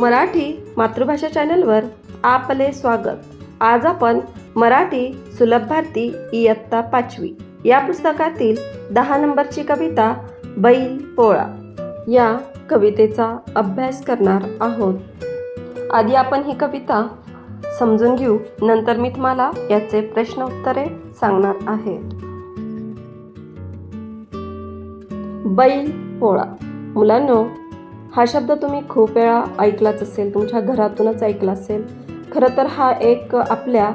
मराठी मातृभाषा चॅनलवर आपले स्वागत. आज आपण मराठी सुलभ भारती इयत्ता पाचवी या पुस्तकातील दहा नंबरची कविता बैल पोळा या कवितेचा अभ्यास करणार आहोत. आधी आपण ही कविता समजून घेऊ. नंतर मी तुम्हाला याचे प्रश्न उत्तरे सांगणार आहे. बैल पोळा. मुलांनो हा शब्द तुम्ही खूप वेळा ऐकलाच असेल तुमच्या घरातूनच ऐकला असेल. खरं तर हा एक आपल्या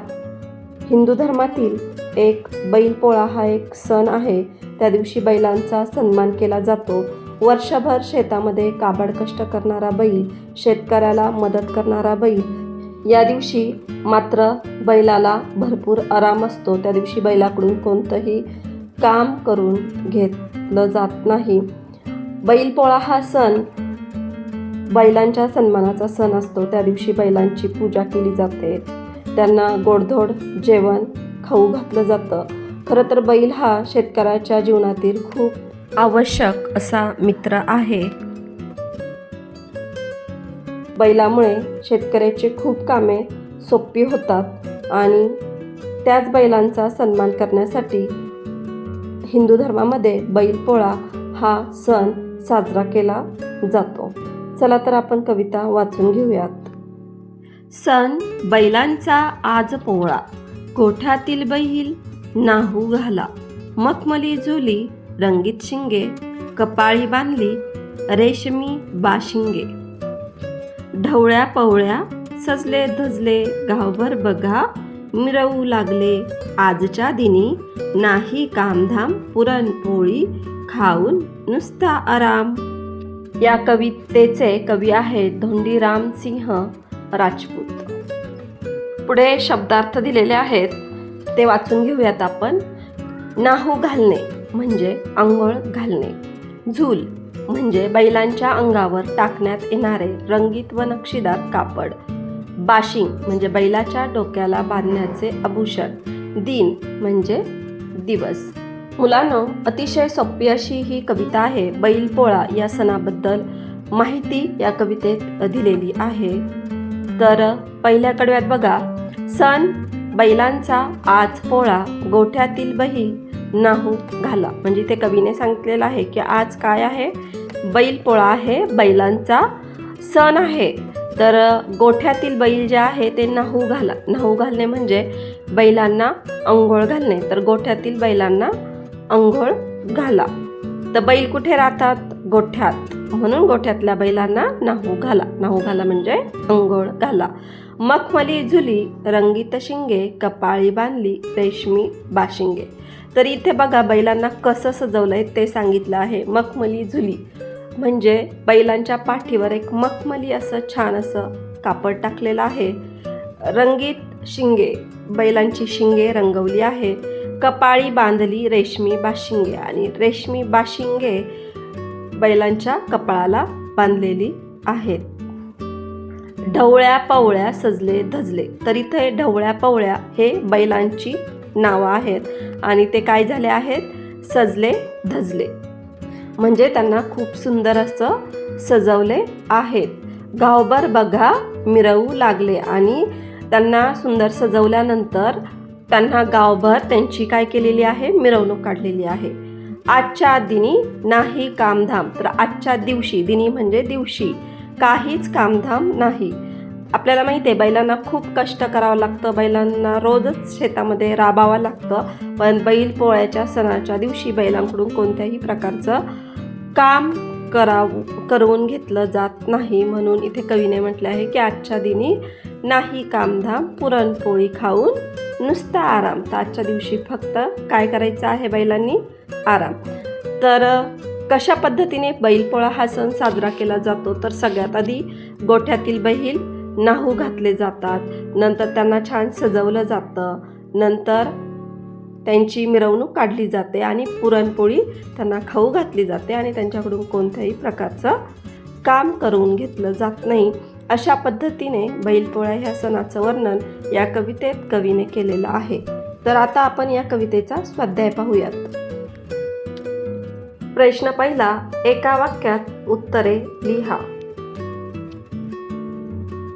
हिंदू धर्मातील एक बैलपोळा हा एक सण आहे. त्या दिवशी बैलांचा सन्मान केला जातो. वर्षभर शेतामध्ये काबाड कष्ट करणारा बैल शेतकऱ्याला मदत करणारा बैल. या दिवशी मात्र बैलाला भरपूर आराम असतो. त्या दिवशी बैलाकडून कोणतंही काम करून घेतलं जात नाही. बैलपोळा हा सण बैलांच्या सन्मानाचा सण असतो. त्या दिवशी बैलांची पूजा केली जाते. त्यांना गोडधोड जेवण खाऊ घातलं जातं. खरं तर बैल हा शेतकऱ्याच्या जीवनातील खूप आवश्यक असा मित्र आहे. बैलामुळे शेतकऱ्याची खूप कामे सोपी होतात आणि त्याच बैलांचा सन्मान करण्यासाठी हिंदू धर्मामध्ये बैलपोळा हा सण साजरा केला जातो. चला तर आपण कविता वाचून घेऊयात. सण बैलांचा आज पोवळा गोठ्यातील बैल नाहू घाला. मखमली झुली रंगीत शिंगे. कपाळी बांधली रेशमी बाशिंगे. ढवळ्या पवळ्या सजले धजले गावभर बघा. मिरवू लागले आजच्या दिनी. नाही कामधाम पुरणपोळी खाऊन नुसता आराम. या कवितेचे कवी आहेत धोंडीराम सिंह राजपूत. पुढे शब्दार्थ दिलेले आहेत ते वाचून घेऊयात आपण. नाहू घालणे म्हणजे आंघोळ घालणे. झूल म्हणजे बैलांच्या अंगावर टाकण्यात येणारे रंगीत व नक्षीदार कापड. बाशिंग म्हणजे बैलाच्या डोक्याला बांधण्याचे आभूषण. दिन म्हणजे दिवस. मुलांनो अतिशय सोपी अशी ही कविता आहे बैलपोळा या सणाबद्दल माहिती या कवितेत दिलेली आहे. तर पहिल्या कडव्यात बघा सण बैलांचा आज पोळा गोठ्यातील बैल नाहू घाला. म्हणजे ते कवीने सांगितलेलं आहे की आज काय आहे? बैल पोळा आहे बैलांचा सण आहे. तर गोठ्यातील बैल जे आहे ते नाहू घाला. नाहू घालणे म्हणजे बैलांना अंघोळ घालणे. तर गोठ्यातील बैलांना अंघोळ घाला. तर बैल कुठे राहतात? गोठ्यात. म्हणून गोठ्यातल्या बैलांना नाहू घाला. नाहू घाला म्हणजे अंघोळ घाला. मखमली झुली रंगीत शिंगे कपाळी बांधली रेशमी बाशिंगे. तर इथे बघा बैलांना कसं सजवलंय ते सांगितलं आहे. मखमली झुली. म्हणजे बैलांच्या पाठीवर एक मखमली असं छान असं कापड टाकलेलं आहे. रंगीत शिंगे. बैलांची शिंगे रंगवली आहे. कपाळी बांधली रेशमी बाशिंगे आणि रेशमी बाशिंगे बैलांच्या कपाळाला बांधलेली आहेत. ढवळ्या पवळ्या सजले धजले. तर इथे ढवळ्या पवळ्या हे बैलांची नावं आहेत आणि ते काय झाले आहेत? सजले धजले. म्हणजे त्यांना खूप सुंदर असं सजवले आहेत. गावभर बघा मिरवू लागले आणि त्यांना सुंदर सजवल्यानंतर त्यांना गावभर त्यांची काय केलेली आहे? मिरवणूक काढलेली आहे. आजच्या दिनी नाही कामधाम. तर आजच्या दिवशी दिनी म्हणजे दिवशी. काहीच कामधाम नाही. आपल्याला माहिती आहे बैलांना खूप कष्ट करावं लागतं. बैलांना रोजच शेतामध्ये राबावं लागतं. पण बैल पोळ्याच्या सणाच्या दिवशी बैलांकडून कोणत्याही प्रकारचं काम कराव करवून घेतलं जात नाही. म्हणून इथे कवीने म्हटलं आहे की आजच्या दिनी नाही कामधाम. पुरणपोळी खाऊन नुसता आराम. तर आजच्या दिवशी फक्त काय करायचं आहे बैलांनी? आराम. तर कशा पद्धतीने बैलपोळा हा सण साजरा केला जातो? तर सगळ्यात आधी गोठ्यातील बैल नाहू घातले जातात. नंतर त्यांना छान सजवलं जातं. नंतर त्यांची मिरवणूक काढली जाते आणि पुरणपोळी त्यांना खाऊ घातली जाते आणि त्यांच्याकडून कोणत्याही प्रकारचं काम करून घेतलं जात नाही अशा पद्धतीने बैलपोळा ह्या सणाचं वर्णन या कवितेत कवीने केलेलं आहे. तर आता आपण या कवितेचा स्वाध्याय पाहूयात. प्रश्न पहिला एका वाक्यात उत्तरे लिहा.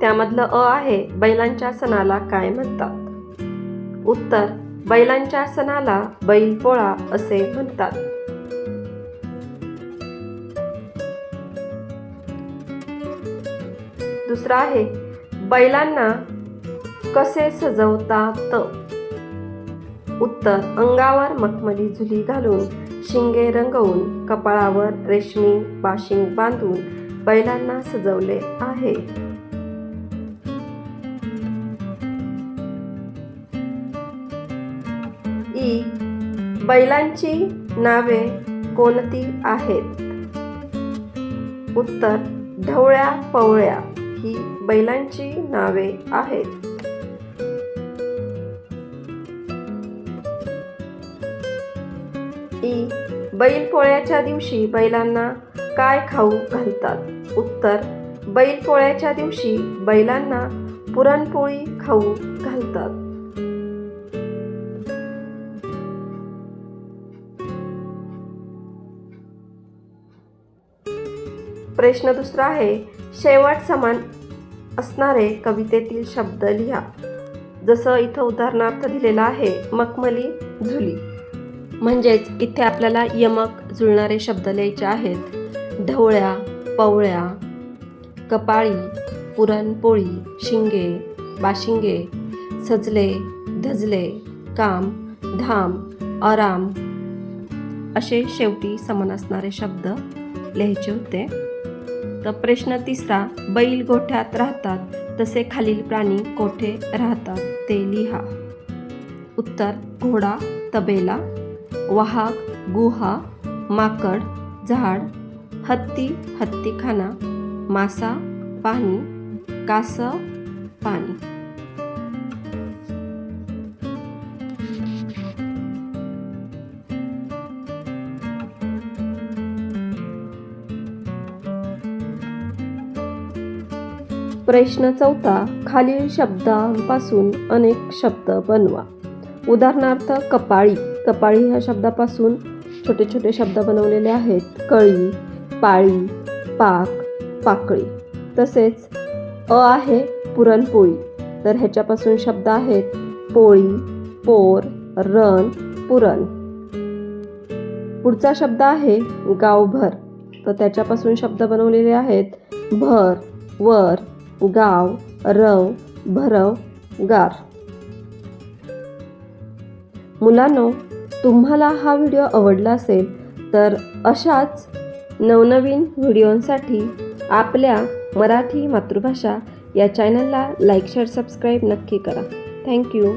त्यामधलं अ आहे बैलांच्या सणाला काय म्हणतात? उत्तर बैलांच्या सणाला बैलपोळा असे म्हणतात. दुसरा आहे बैलांना कसे सजवतात? उत्तर अंगावर मखमली झुली घालून शिंगे रंगवून कपाळावर रेशमी बाशिंग बांधून बैलांना सजवले आहे. ई बैलांची नावे कोणती आहेत? उत्तर ढवळ्या पवळ्या. ही बैलांची नावे आहेत. ई. बैलपोळ्याच्या दिवशी बैलांना काय खाऊ घालतात? उत्तर. बैलपोळ्याच्या दिवशी बैलांना पुरणपोळी खाऊ घालतात. प्रश्न दुसरा आहे शेवट समान असणारे कवितेतील शब्द लिहा. जसं इथं उदाहरणार्थ दिलेला आहे मखमली झुली. म्हणजेच इथे आपल्याला यमक जुळणारे शब्द लिहायचे आहेत. ढवळ्या पवळ्या कपाळी पुरणपोळी शिंगे बाशिंगे सजले धजले काम धाम आराम असे शेवटी समान असणारे शब्द लिहायचे होते. तर प्रश्न तिसरा बैल गोठ्यात राहतात तसे खालील प्राणी कोठे राहतात ते लिहा. उत्तर घोडा तबेला वाहक गुहा माकड झाड हत्ती हत्तीखाना मासा पाणी कास पाणी. प्रश्न चौथा खालील शब्दांपासून अनेक शब्द बनवा. उदाहरणार्थ कपाळी. कपाळी ह्या शब्दापासून छोटे छोटे शब्द बनवलेले आहेत. कळी पाळी पाक पाकळी. तसेच अ आहे पुरणपोळी. तर ह्याच्यापासून शब्द आहेत पोळी पोर रण पुरण. पुढचा शब्द आहे गावभर. तर त्याच्यापासून शब्द बनवलेले आहेत भर वर गाव रव भरव गार. मुलांनो तुम्हाला हा व्हिडिओ आवडला असेल तर अशाच नवनवीन व्हिडिओंसाठी आपल्या मराठी मातृभाषा या चॅनलला लाईक शेअर सबस्क्राईब नक्की करा. थँक्यू